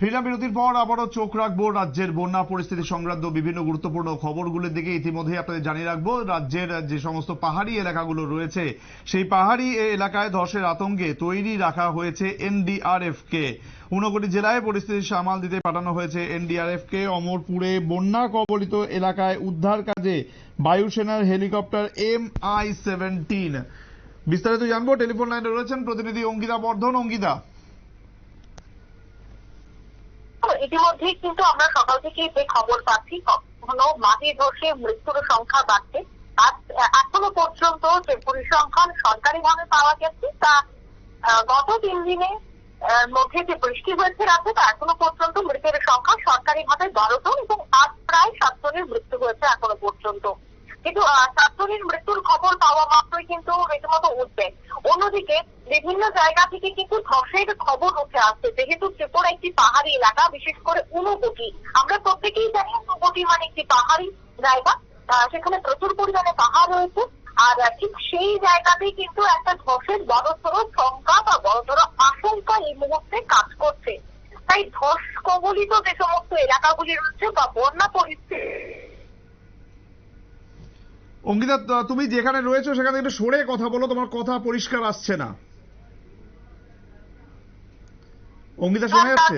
ফিরলাম বিরতির পর আবারও চোখ রাখব রাজ্যের বন্যা পরিস্থিতি সংক্রান্ত বিভিন্ন গুরুত্বপূর্ণ খবরগুলোর দিকে ইতিমধ্যে আপনাদের জানিয়ে রাখব, রাজ্যের যে সমস্ত পাহাড়ি এলাকাগুলো রয়েছে, সেই পাহাড়ি এলাকায় ধসের আতঙ্কে তৈরি রাখা হয়েছে এনডিআরএফ কে ঊনকোটি জেলায় পরিস্থিতি সামাল দিতে পাঠানো হয়েছে এনডিআরএফ কে অমরপুরে বন্যা কবলিত এলাকায় উদ্ধার কাজে বায়ুসেনার হেলিকপ্টার এম আই সেভেন্টিন। বিস্তারিত জানব, টেলিফোন লাইনে রয়েছেন প্রতিনিধি অঙ্কিতা বর্ধন। অঙ্কিতা। ইতিমধ্যেই কিন্তু আমরা সকাল থেকে যে খবর পাচ্ছি, কখনো মাটি ধসে মৃত্যুর সংখ্যা বাড়ছে। এখনও পর্যন্ত যে পরিসংখ্যান সরকারিভাবে পাওয়া গেছে, তা গত তিন দিনে মধ্যে যে বৃষ্টি হয়েছে রাতে, তা এখনও পর্যন্ত মৃতের সংখ্যা সরকারিভাবে বারো জন এবং আজ প্রায় সাত জনের মৃত্যু হয়েছে এখনও পর্যন্ত। কিন্তু আহ, সাত জনের মৃত্যুর খবর পাওয়া মাত্রই কিন্তু রীতিমতো উঠবে। অন্যদিকে বিভিন্ন জায়গা থেকে কিন্তু ধসের খবর উঠে আসছে। যেহেতু ত্রিপুরা একটি পাহাড়ি এলাকা বিশেষ করে ঊনকোটি। আমরা প্রত্যেকেই জানি ঊনকোটি মানে একটি পাহাড়ি জায়গা। সেখানে প্রচুর পরিমাণে পাহাড় রয়েছে। আর ঠিক সেই জায়গাতেই কিন্তু একটা ধসের বড়সড় শঙ্কা বা বড়সড় আশঙ্কা এই মুহূর্তে কাজ করছে। তাই ধস কবলিত যে সমস্ত এলাকাগুলি রয়েছে বা বন্যা পরিস্থিতি অঙ্কিতা তুমি যেখানে রয়েছো সেখানে একটু সরে কথা বলো তোমার কথা পরিষ্কার আসছে না। অঙ্কিতা শোনা যাচ্ছে?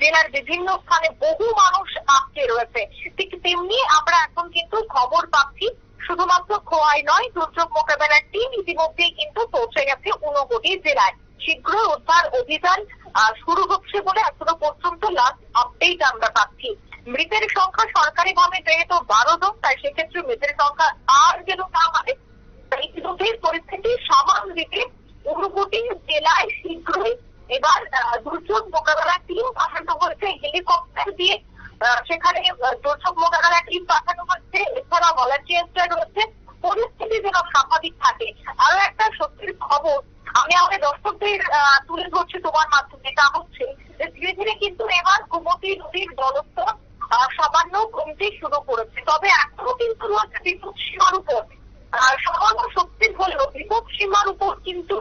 জেলার বিভিন্ন স্থানে বহু মানুষ আটকে রয়েছে। ঠিক তেমনি আমরা এখন কিন্তু খবর পাচ্ছি শুধুমাত্র খোয়াই নয় দুর্যোগ মোকাবেলার টিম ইতিমধ্যেই কিন্তু পৌঁছে গেছে ঊনকোটি জেলায়। শীঘ্রই উদ্ধার অভিযান শুরু হচ্ছে বলে এখনও পর্যন্ত লাস্ট আপডেট আমরা পাচ্ছি। মৃতের সংখ্যা সরকারিভাবে যেহেতু বারো জন তাই সেক্ষেত্রে মৃতের সংখ্যা আর যেন না বাড়ে, তাই ইতিমধ্যেই পরিস্থিতি সামাল দিতে ঊনকোটি জেলায় শীঘ্রই এবার দুর্যোগ মোকাবেলা টিম পাঠানো হয়েছে, হেলিকপ্টার দিয়ে সেখানে দুর্যোগ মোকাবেলা টিম পাঠানো হচ্ছে এছাড়া ভলান্টিয়ার্সরা রয়েছে, পরিস্থিতি যেন স্বাভাবিক থাকে। আরও একটা সত্যির খবর, আমি আমাদের দর্শকদের তুলে ধরছি তোমার মাধ্যমে, তা হচ্ছে যে ধীরে ধীরে কিন্তু এবার গোমতী নদীর জলস্তর সামান্য কমতে শুরু করেছে। তবে এখনও কিন্তু রয়েছে বিদ্যুৎ সীমার উপর। সামান্য শক্তির হলেও বিপদ সীমার উপর কিন্তু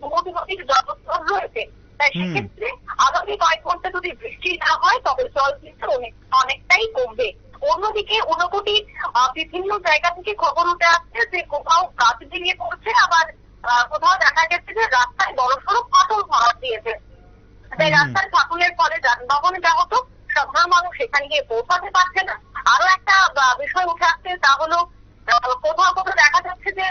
গোমতী জলস্তর রয়েছে। তাই। সেক্ষেত্রে আগামী কয়েক ঘণ্টা যদি বৃষ্টি না হয় তবে জল কিন্তু অনেক অনেকটাই কমবে। অন্যদিকে ঊনকোটির আহ, বিভিন্ন জায়গা থেকে খবর উঠে আসছে যে কোথাও গাছ ভেঙে পড়ছে। আবার আহ, কোথাও দেখা গেছে যে রাস্তায় বড়সড় ফাটল ধরা দিয়েছে। তাই। রাস্তার ফাটলের ফলে যানবাহন ব্যাহত। সাধারণ মানুষ সেখানে গিয়ে পৌঁছাতে পারছে না। আরও একটা বিষয় উঠে আসছে, তা হলো কোথাও কোথাও দেখা যাচ্ছে যে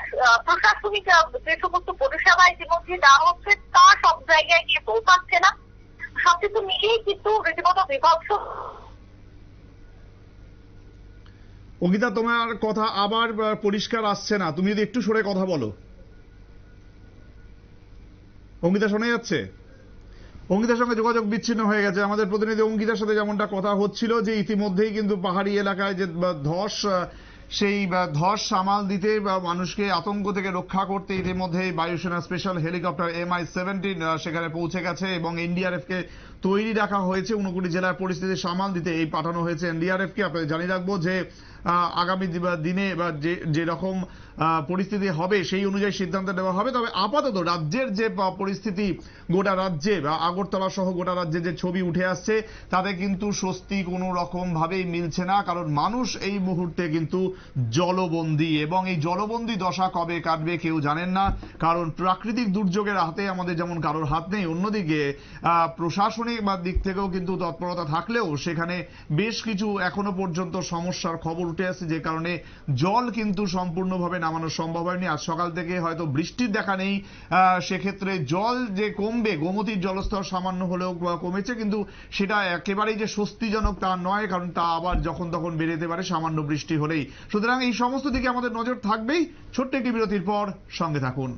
প্রশাসনিক যে সমস্ত পরিষেবা ইতিমধ্যে দেওয়া হচ্ছে, তা সব জায়গায় গিয়ে পৌঁছাচ্ছে না। সবকিছু মিলিয়েই কিন্তু রীতিমতো বিভৎস। অঙ্কিতা, তোমার কথা আবার পরিষ্কার আসছে না। তুমি যদি একটু সরে কথা বলো। অঙ্কিতা, শোনা যাচ্ছে? অঙ্কিতার সঙ্গে যোগাযোগ বিচ্ছিন্ন হয়ে গেছে। আমাদের প্রতিনিধি অঙ্কিতার সাথে যেমনটা কথা হচ্ছিল যে ইতিমধ্যেই কিন্তু পাহাড়ি এলাকায় যে ধস সেই ধস সামাল দিতে, বা, মানুষকে আতঙ্ক থেকে রক্ষা করতে ইতিমধ্যেই বায়ুসেনা special helicopter M I seventeen সেখানে পৌঁছে গেছে এবং এনডিআরএফ কে তৈরি রাখা হয়েছে। ঊনকোটি জেলার পরিস্থিতি সামাল দিতে এই পাঠানো হয়েছে এনডিআরএফ কে আপনাদের জানিয়ে রাখব যে আগামী দিনে বা যে যেরকম পরিস্থিতি হবে, সেই অনুযায়ী সিদ্ধান্ত নেওয়া হবে। তবে আপাতত রাজ্যের যে পরিস্থিতি, গোটা রাজ্যে বা আগরতলা সহ গোটা রাজ্যে যে ছবি উঠে আসছে, তাতে কিন্তু স্বস্তি কোনো রকম ভাবেই মিলছে না, কারণ মানুষ এই মুহূর্তে কিন্তু জলবন্দী এবং এই জলবন্দী দশা কবে কাটবে কেউ জানেন না, কারণ প্রাকৃতিক দুর্যোগের হাতে আমাদের যেমন কারোর হাত নেই, অন্যদিকে প্রশাসনিক বা দিক থেকেও কিন্তু তৎপরতা থাকলেও সেখানে বেশ কিছু এখনও পর্যন্ত সমস্যার খবর উঠে আসছে যে কারণে জল কিন্তু সম্পূর্ণভাবে নামানো সম্ভব হয়নি। আজ সকাল থেকে হয়তো বৃষ্টির দেখা নেই। সেক্ষেত্রে জল যে কমবে, গোমতির জলস্তর সামান্য হলেও কমেছে, কিন্তু সেটা একেবারেই যে স্বস্তিজনক তা নয়, কারণ তা আবার যখন তখন বেড়ে যেতে পারে, সামান্য বৃষ্টি হলেই। সুতরাং এই সমস্ত দিকে আমাদের নজর থাকবেই। ছোট্ট একটি বিরতির পর সঙ্গে থাকুন।